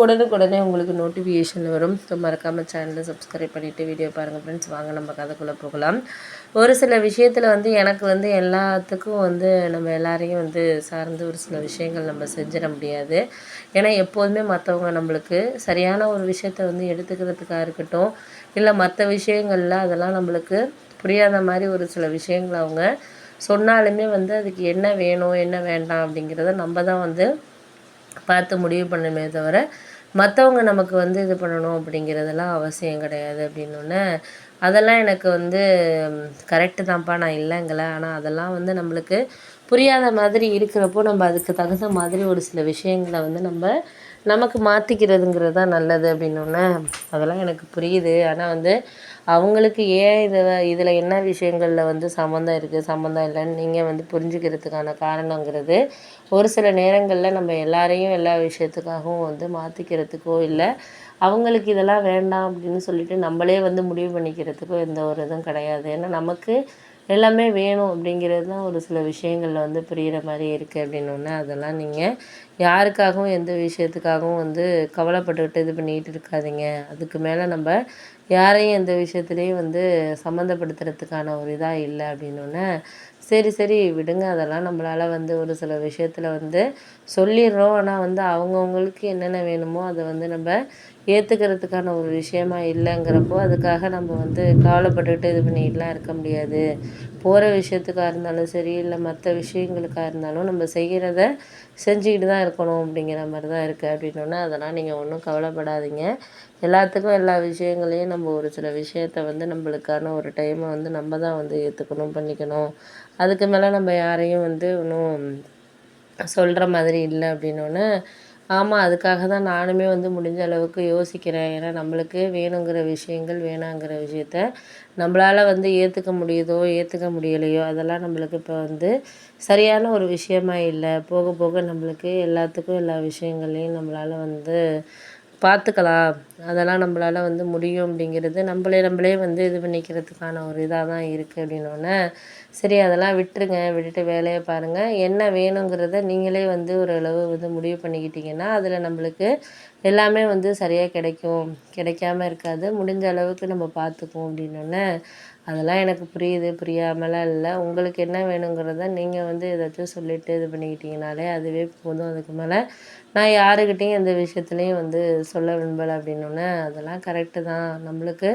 உடனுக்குடனே உங்களுக்கு நோட்டிஃபிகேஷன் வரும். ஸோ மறக்காமல் சேனலை சப்ஸ்கிரைப் பண்ணிவிட்டு வீடியோ பாருங்கள் ஃப்ரெண்ட்ஸ் வாங்க நம்ம கதைக்குள்ளே போகலாம். ஒரு சில விஷயத்தில் வந்து எனக்கு வந்து எல்லாத்துக்கும் வந்து நம்ம எல்லாரையும் வந்து சார்ந்து ஒரு சில விஷயங்கள் நம்ம செஞ்சிட முடியாது. ஏன்னா எப்போதுமே மற்றவங்க நம்மளுக்கு சரியான ஒரு விஷயத்த வந்து எடுத்துக்கிறதுக்காக இருக்கட்டும் இல்லை மற்ற விஷயங்களில் அதெல்லாம் நம்மளுக்கு புரியாத மாதிரி ஒரு சில விஷயங்கள் அவங்க சொன்னாலுமே வந்து அதுக்கு என்ன வேணும் என்ன வேண்டாம் அப்படிங்கிறத நம்ம தான் வந்து பார்த்து முடிவு பண்ணணுமே தவிர மற்றவங்க நமக்கு வந்து இது பண்ணணும் அப்படிங்கிறதெல்லாம் அவசியம் கிடையாது அப்படின்னோடனே அதெல்லாம் எனக்கு வந்து கரெக்டு தான்ப்பா நான் இல்லைங்கள ஆனால் அதெல்லாம் வந்து நம்மளுக்கு புரியாத மாதிரி இருக்கிறப்போ நம்ம அதுக்கு தகுந்த மாதிரி ஒரு சில விஷயங்களை வந்து நம்ம நமக்கு மாற்றிக்கிறதுங்கிறது தான் நல்லது அப்படின்னோடனே அதெல்லாம் எனக்கு புரியுது. ஆனால் வந்து அவங்களுக்கு ஏன் இதை இதில் என்ன விஷயங்களில் வந்து சம்மந்தம் இருக்குது சம்மந்தம் இல்லைன்னு நீங்கள் வந்து புரிஞ்சுக்கிறதுக்கான காரணங்கிறது ஒரு சில நேரங்களில் நம்ம எல்லாரையும் எல்லா விஷயத்துக்காகவும் வந்து மாற்றிக்கிறதுக்கோ இல்லை அவங்களுக்கு இதெல்லாம் வேண்டாம் அப்படின்னு சொல்லிட்டு நம்மளே வந்து முடிவு பண்ணிக்கிறதுக்கோ எந்த ஒரு இதுவும் கிடையாது. ஏன்னா நமக்கு எல்லாமே வேணும் அப்படிங்கிறது தான் ஒரு சில விஷயங்களில் வந்து புரிகிற மாதிரி இருக்குது அப்படின்னோடனே அதெல்லாம் நீங்கள் யாருக்காகவும் எந்த விஷயத்துக்காகவும் வந்து கவலைப்பட்டுக்கிட்டு இது பண்ணிக்கிட்டு இருக்காதிங்க. அதுக்கு மேலே நம்ம யாரையும் எந்த விஷயத்துலேயும் வந்து சம்மந்தப்படுத்துறதுக்கான ஒரு இதாக இல்லை அப்படின்னோடனே சரி சரி விடுங்க. அதெல்லாம் நம்மளால் வந்து ஒரு சில விஷயத்தில் வந்து சொல்லிடுறோம். ஆனால் வந்து அவங்கவுங்களுக்கு என்னென்ன வேணுமோ அதை வந்து நம்ம ஏற்றுக்கிறதுக்கான ஒரு விஷயமா இல்லைங்கிறப்போ அதுக்காக நம்ம வந்து கவலைப்பட்டுக்கிட்டு இது பண்ணிக்கிட்டுலாம் இருக்க முடியாது. போகிற விஷயத்துக்காக இருந்தாலும் சரி இல்லை மற்ற விஷயங்களுக்காக இருந்தாலும் நம்ம செய்கிறத செஞ்சுக்கிட்டு தான் இருக்கணும் அப்படிங்கிற மாதிரி தான் இருக்குது அப்படின்னோடனே அதெல்லாம் நீங்கள் ஒன்றும் கவலைப்படாதீங்க. எல்லாத்துக்கும் எல்லா விஷயங்களையும் நம்ம ஒரு சில விஷயத்த வந்து நம்மளுக்கான ஒரு டைமை வந்து நம்ம தான் வந்து ஏற்றுக்கணும் பண்ணிக்கணும். அதுக்கு மேலே நம்ம யாரையும் வந்து இன்னும் சொல்கிற மாதிரி இல்லை அப்படின்னோடனே ஆமாம் அதுக்காக தான் நானுமே வந்து முடிஞ்ச அளவுக்கு யோசிக்கிறேன். ஏன்னா நம்மளுக்கு வேணுங்கிற விஷயங்கள் வேணாங்கிற விஷயத்த நம்மளால் வந்து ஏற்றுக்க முடியுதோ ஏற்றுக்க முடியலையோ அதெல்லாம் நம்மளுக்கு இப்போ வந்து சரியான ஒரு விஷயமா இல்லை. போக போக நம்மளுக்கு எல்லாத்துக்கும் எல்லா விஷயங்களையும் நம்மளால் வந்து பார்த்துக்கலாம். அதெல்லாம் நம்மளால வந்து முடியும் அப்படிங்கிறது நம்மளே நம்மளே வந்து இது பண்ணிக்கிறதுக்கான ஒரு இதாக தான் இருக்குது அப்படின்னோடனே சரி அதெல்லாம் விட்டுருங்க. விட்டுட்டு வேலையை பாருங்கள் என்ன வேணுங்கிறத நீங்களே வந்து ஓரளவு வந்து முடிவு பண்ணிக்கிட்டிங்கன்னா அதில் நம்மளுக்கு எல்லாமே வந்து சரியாக கிடைக்கும். கிடைக்காம இருக்காது. முடிஞ்ச அளவுக்கு நம்ம பார்த்துக்குவோம் அப்படின்னோடனே அதெல்லாம் எனக்கு புரியுது. புரியாமலாம் இல்லை. உங்களுக்கு என்ன வேணுங்கிறத நீங்கள் வந்து ஏதாச்சும் சொல்லிவிட்டு இது பண்ணிக்கிட்டிங்கனாலே அதுவே போதும். அதுக்கு மேலே நான் யாருக்கிட்டேயும் எந்த விஷயத்துலையும் வந்து சொல்ல விரும்பலை அப்படின்னோடனே அதெல்லாம் கரெக்டு தான். நம்மளுக்கு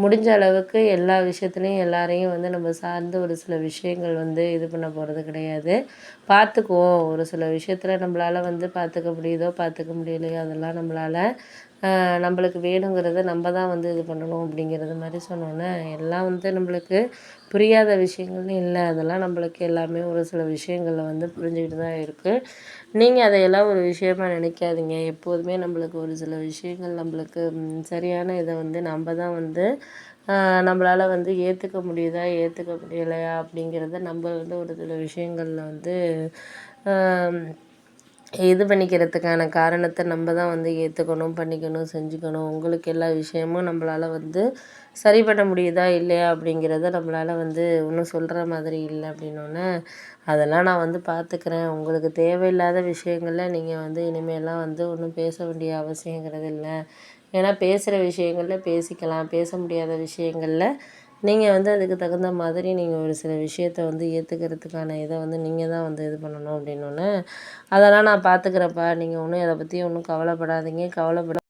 முடிஞ்ச அளவுக்கு எல்லா விஷயத்துலையும் எல்லாரையும் வந்து நம்ம சார்ந்து ஒரு சில விஷயங்கள் வந்து இது பண்ண போகிறது கிடையாது. பார்த்துக்குவோம் ஒரு சில விஷயத்தில் நம்மளால் வந்து பார்த்துக்க முடியுதோ பார்த்துக்க முடியலையோ அதெல்லாம் நம்மளால் நம்மளுக்கு வேணுங்கிறத நம்ம தான் வந்து இது பண்ணணும் அப்படிங்கிறது மாதிரி சொன்னோன்னே எல்லாம் வந்து நம்மளுக்கு புரியாத விஷயங்கள்னு இல்லை. அதெல்லாம் நம்மளுக்கு எல்லாமே ஒரு சில விஷயங்களில் வந்து புரிஞ்சுக்கிட்டு தான் இருக்குது நீங்கள் அதையெல்லாம் ஒரு விஷயமா நினைக்காதீங்க. எப்போதுமே நம்மளுக்கு ஒரு சில விஷயங்கள் நம்மளுக்கு சரியான இதை வந்து நம்ம தான் வந்து நம்மளால் வந்து ஏற்றுக்க முடியுதா ஏற்றுக்க முடியலையா அப்படிங்கிறத நம்ம வந்து ஒரு சில விஷயங்களில் வந்து இது பண்ணிக்கிறதுக்கான காரணத்தை நம்ம தான் வந்து ஏற்றுக்கணும் பண்ணிக்கணும் செஞ்சுக்கணும். உங்களுக்கு எல்லா விஷயமும் நம்மளால வந்து சரி பண்ண முடியுதா இல்லையா அப்படிங்கிறத நம்மளால் வந்து ஒன்றும் சொல்கிற மாதிரி இல்லை அப்படின்னோடனே அதெல்லாம் நான் வந்து பார்த்துக்கிறேன் உங்களுக்கு தேவையில்லாத விஷயங்களில் நீங்கள் வந்து இனிமேலாம் வந்து ஒன்றும் பேச வேண்டிய அவசியங்கிறது இல்லை. ஏன்னா பேசுகிற விஷயங்களில் பேசிக்கலாம். பேச முடியாத விஷயங்களில் நீங்கள் வந்து அதுக்கு தகுந்த மாதிரி நீங்கள் ஒரு சில விஷயத்த வந்து ஏற்றுக்கிறதுக்கான இதை வந்து நீங்கள் தான் வந்து இது பண்ணணும் அப்படின்னோடனே அதெல்லாம் நான் பார்த்துக்கிறேன்ப்பா நீங்கள் ஒன்றும் அதை பற்றி ஒன்றும் கவலைப்படாதீங்க. கவலைப்பட